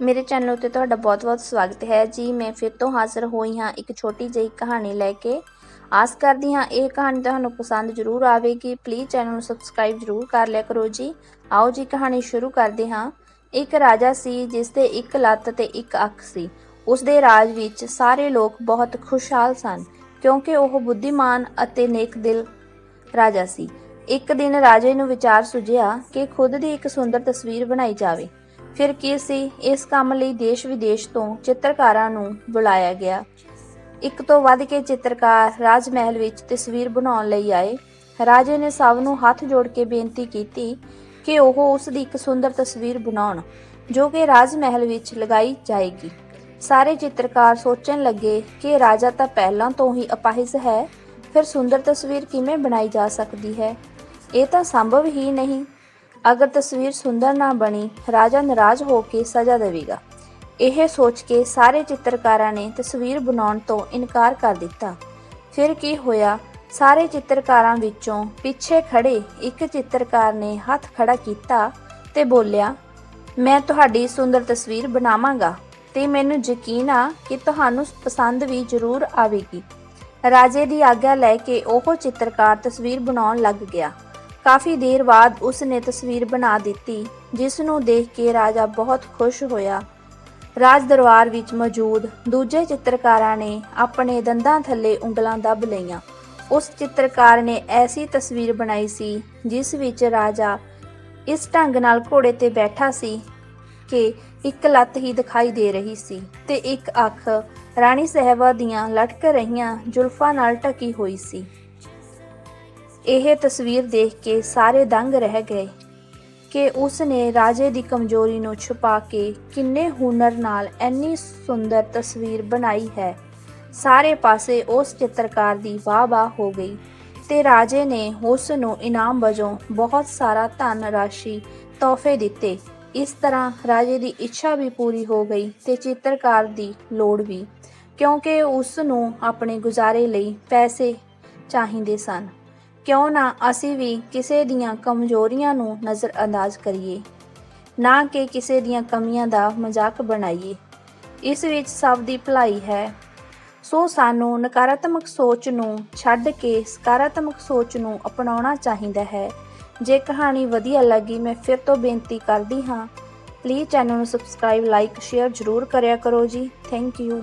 ਮੇਰੇ ਚੈਨਲ ਉੱਤੇ ਤੁਹਾਡਾ ਬਹੁਤ-ਬਹੁਤ ਸਵਾਗਤ ਹੈ। ਜੀ, ਮੈਂ ਫਿਰ ਤੋਂ ਹਾਜ਼ਰ ਹੋਈ ਹਾਂ ਇੱਕ ਛੋਟੀ ਜਿਹੀ ਕਹਾਣੀ ਲੈ ਕੇ। ਆਸ ਕਰਦੀ ਹਾਂ ਇਹ ਕਹਾਣੀ ਤੁਹਾਨੂੰ ਪਸੰਦ ਜ਼ਰੂਰ ਆਵੇਗੀ। ਪਲੀਜ਼ ਚੈਨਲ ਨੂੰ ਸਬਸਕ੍ਰਾਈਬ ਜ਼ਰੂਰ ਕਰ ਲਿਆ ਕਰੋ ਜੀ। ਆਓ ਜੀ, ਕਹਾਣੀ ਸ਼ੁਰੂ ਕਰਦੇ ਹਾਂ। ਇੱਕ ਰਾਜਾ ਸੀ ਜਿਸ ਦੇ ਇੱਕ ਲੱਤ ਤੇ ਇੱਕ ਅੱਖ ਸੀ। ਉਸ ਦੇ ਰਾਜ ਵਿੱਚ ਸਾਰੇ ਲੋਕ ਬਹੁਤ ਖੁਸ਼ਹਾਲ ਸਨ ਕਿਉਂਕਿ ਉਹ ਬੁੱਧੀਮਾਨ ਅਤੇ ਨੇਕ ਦਿਲ ਰਾਜਾ ਸੀ। ਇੱਕ ਦਿਨ ਰਾਜੇ ਨੂੰ ਵਿਚਾਰ ਸੁਝਿਆ ਕਿ ਖੁਦ ਦੀ ਇੱਕ ਸੁੰਦਰ ਤਸਵੀਰ ਬਣਾਈ ਜਾਵੇ। ਫਿਰ ਕੀ ਸੀ? ਇਸ ਕੰਮ ਲਈ ਦੇਸ਼ ਵਿਦੇਸ਼ ਤੋਂ ਚਿੱਤਰਕਾਰਾਂ ਨੂੰ ਬੁਲਾਇਆ ਗਿਆ। ਇੱਕ ਤੋਂ ਵੱਧ ਕੇ ਚਿੱਤਰਕਾਰ ਰਾਜ ਮਹਿਲ ਵਿੱਚ ਤਸਵੀਰ ਬਣਾਉਣ ਲਈ ਆਏ। ਰਾਜੇ ਨੇ ਸਭ ਨੂੰ ਹੱਥ ਜੋੜ ਕੇ ਬੇਨਤੀ ਕੀਤੀ ਕਿ ਉਹ ਉਸ ਦੀ ਇੱਕ ਸੁੰਦਰ ਤਸਵੀਰ ਬਣਾਉਣ, ਜੋ ਕਿ ਰਾਜ ਮਹਿਲ ਵਿੱਚ ਲਗਾਈ ਜਾਏਗੀ। ਸਾਰੇ ਚਿੱਤਰਕਾਰ ਸੋਚਣ ਲੱਗੇ ਕਿ ਰਾਜਾ ਤਾਂ ਪਹਿਲਾਂ ਤੋਂ ਹੀ ਅਪਾਹਿਜ ਹੈ, ਫਿਰ ਸੁੰਦਰ ਤਸਵੀਰ ਕਿਵੇਂ ਬਣਾਈ ਜਾ ਸਕਦੀ ਹੈ? ਇਹ ਤਾਂ ਸੰਭਵ ਹੀ ਨਹੀਂ। ਅਗਰ ਤਸਵੀਰ ਸੁੰਦਰ ਨਾ ਬਣੀ, ਰਾਜਾ ਨਾਰਾਜ਼ ਹੋ ਕੇ ਸਜ਼ਾ ਦੇਵੇਗਾ। ਇਹ ਸੋਚ ਕੇ ਸਾਰੇ ਚਿੱਤਰਕਾਰਾਂ ਨੇ ਤਸਵੀਰ ਬਣਾਉਣ ਤੋਂ ਇਨਕਾਰ ਕਰ ਦਿੱਤਾ। ਫਿਰ ਕੀ ਹੋਇਆ? ਸਾਰੇ ਚਿੱਤਰਕਾਰਾਂ ਵਿੱਚੋਂ ਪਿੱਛੇ ਖੜੇ ਇੱਕ ਚਿੱਤਰਕਾਰ ਨੇ ਹੱਥ ਖੜਾ ਕੀਤਾ ਤੇ ਬੋਲਿਆ, ਮੈਂ ਤੁਹਾਡੀ ਸੁੰਦਰ ਤਸਵੀਰ ਬਣਾਵਾਂਗਾ ਤੇ ਮੈਨੂੰ ਯਕੀਨ ਆ ਕਿ ਤੁਹਾਨੂੰ ਪਸੰਦ ਵੀ ਜ਼ਰੂਰ ਆਵੇਗੀ। ਰਾਜੇ ਦੀ ਆਗਿਆ ਲੈ ਕੇ ਉਹ ਚਿੱਤਰਕਾਰ ਤਸਵੀਰ ਬਣਾਉਣ ਲੱਗ ਗਿਆ। ਕਾਫੀ ਦੇਰ ਬਾਅਦ ਉਸ ਨੇ ਤਸਵੀਰ ਬਣਾ ਦਿੱਤੀ ਜਿਸ ਨੂੰ ਦੇਖ ਕੇ ਰਾਜਾ ਬਹੁਤ ਖੁਸ਼ ਹੋਇਆ। ਰਾਜ ਦਰਬਾਰ ਵਿੱਚ ਮੌਜੂਦ ਦੂਜੇ ਚਿੱਤਰਕਾਰਾਂ ਨੇ ਆਪਣੇ ਦੰਦਾਂ ਥੱਲੇ ਉਂਗਲਾਂ ਦੱਬ ਲਈਆਂ। ਉਸ ਚਿੱਤਰਕਾਰ ਨੇ ਐਸੀ ਤਸਵੀਰ ਬਣਾਈ ਸੀ, ਜਿਸ ਵਿੱਚ ਰਾਜਾ ਇਸ ਢੰਗ ਨਾਲ ਘੋੜੇ ਤੇ ਬੈਠਾ ਸੀ ਕਿ ਇੱਕ ਲੱਤ ਹੀ ਦਿਖਾਈ ਦੇ ਰਹੀ ਸੀ ਤੇ ਇੱਕ ਅੱਖ ਰਾਣੀ ਸਾਹਿਬਾ ਦੀਆਂ ਲਟਕ ਰਹੀਆਂ ਜ਼ੁਲਫਾਂ ਨਾਲ ਢਕੀ ਹੋਈ ਸੀ। ਇਹ ਤਸਵੀਰ ਦੇਖ ਕੇ ਸਾਰੇ ਦੰਗ ਰਹਿ ਗਏ ਕਿ ਉਸ ਨੇ ਰਾਜੇ ਦੀ ਕਮਜ਼ੋਰੀ ਨੂੰ ਛੁਪਾ ਕੇ ਕਿੰਨੇ ਹੁਨਰ ਨਾਲ ਇੰਨੀ ਸੁੰਦਰ ਤਸਵੀਰ ਬਣਾਈ ਹੈ। ਸਾਰੇ ਪਾਸੇ ਉਸ ਚਿੱਤਰਕਾਰ ਦੀ ਵਾਹ-ਵਾਹ ਹੋ ਗਈ ਤੇ ਰਾਜੇ ਨੇ ਉਸ ਨੂੰ ਇਨਾਮ ਵਜੋਂ ਬਹੁਤ ਸਾਰਾ ਧਨ ਰਾਸ਼ੀ ਤੋਹਫੇ ਦਿੱਤੇ। ਇਸ ਤਰ੍ਹਾਂ ਰਾਜੇ ਦੀ ਇੱਛਾ ਵੀ ਪੂਰੀ ਹੋ ਗਈ ਤੇ ਚਿੱਤਰਕਾਰ ਦੀ ਲੋੜ ਵੀ, ਕਿਉਂਕਿ ਉਸ ਨੂੰ ਆਪਣੇ ਗੁਜ਼ਾਰੇ ਲਈ ਪੈਸੇ ਚਾਹੀਦੇ ਸਨ। ਕਿਉਂ ਨਾ ਅਸੀਂ ਵੀ ਕਿਸੇ ਦੀਆਂ ਕਮਜ਼ੋਰੀਆਂ ਨੂੰ ਨਜ਼ਰਅੰਦਾਜ਼ ਕਰੀਏ? ਨਾ ਕਿ ਕਿਸੇ ਦੀਆਂ ਕਮੀਆਂ ਦਾ ਮਜ਼ਾਕ ਬਣਾਈਏ। ਇਸ ਵਿੱਚ ਸਭ ਦੀ ਭਲਾਈ ਹੈ। ਸੋ ਸਾਨੂੰ ਨਕਾਰਾਤਮਕ ਸੋਚ ਨੂੰ ਛੱਡ ਕੇ ਸਕਾਰਾਤਮਕ ਸੋਚ ਨੂੰ ਅਪਣਾਉਣਾ ਚਾਹੀਦਾ ਹੈ। ਜੇ ਕਹਾਣੀ ਵਧੀਆ ਲੱਗੀ, ਮੈਂ ਫਿਰ ਤੋਂ ਬੇਨਤੀ ਕਰਦੀ ਹਾਂ ਪਲੀਜ਼ ਚੈਨਲ ਨੂੰ ਸਬਸਕ੍ਰਾਈਬ ਲਾਈਕ ਸ਼ੇਅਰ ਜ਼ਰੂਰ ਕਰਿਆ ਕਰੋ ਜੀ। Thank you